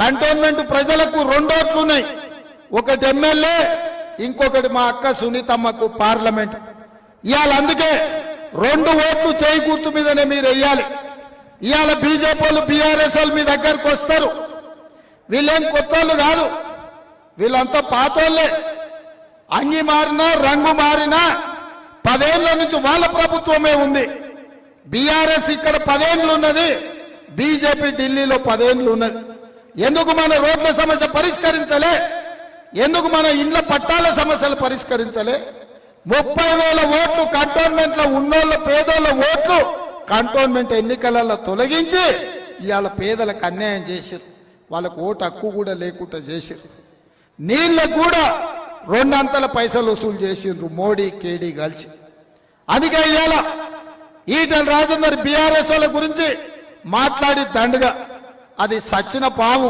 Cantonment ప్రజలకు రెండోట్లున్నాయి. ఉన్నాయి ఒకటి ఎమ్మెల్యే ఇంకొకటి మా అక్క సునీతమ్మకు పార్లమెంట్. ఇవాళ అందుకే రెండు ఓట్లు చేయి గుర్తు మీదనే మీరు వెయ్యాలి. ఇవాళ బీజేపీ వాళ్ళు బీఆర్ఎస్ వాళ్ళు మీ దగ్గరకు వస్తారు. వీళ్ళేం కొత్త కాదు. వీళ్ళంతా పాతోళ్ళే. అంగి మారినా రంగు మారినా పదేళ్ళ నుంచి వాళ్ళ ప్రభుత్వమే ఉంది. బీఆర్ఎస్ ఇక్కడ పదేళ్ళు ఉన్నది బీజేపీ ఢిల్లీలో పదేళ్ళు ఉన్నది ఎందుకు మన రోడ్ల సమస్య పరిష్కరించలే? ఎందుకు మన ఇండ్ల పట్టాల సమస్యలు పరిష్కరించలే? ముప్పై వేల ఓట్లు కంటోన్మెంట్లో ఉన్నోళ్ళ పేదోళ్ళ ఓట్లు కంటోన్మెంట్ ఎన్నికలలో తొలగించి ఇవాళ పేదలకు అన్యాయం చేశారు వాళ్ళకు ఓటు హక్కు కూడా లేకుండా చేశారు నీళ్ళకు కూడా రెండంతల పైసలు వసూలు చేసిండ్రు మోడీ కేడీ కలిసి. అందుకే ఇవాళ ఈటల రాజేందర్ బీఆర్ఎస్ వాళ్ళ గురించి మాట్లాడి దండగా. అది సచ్చిన పాము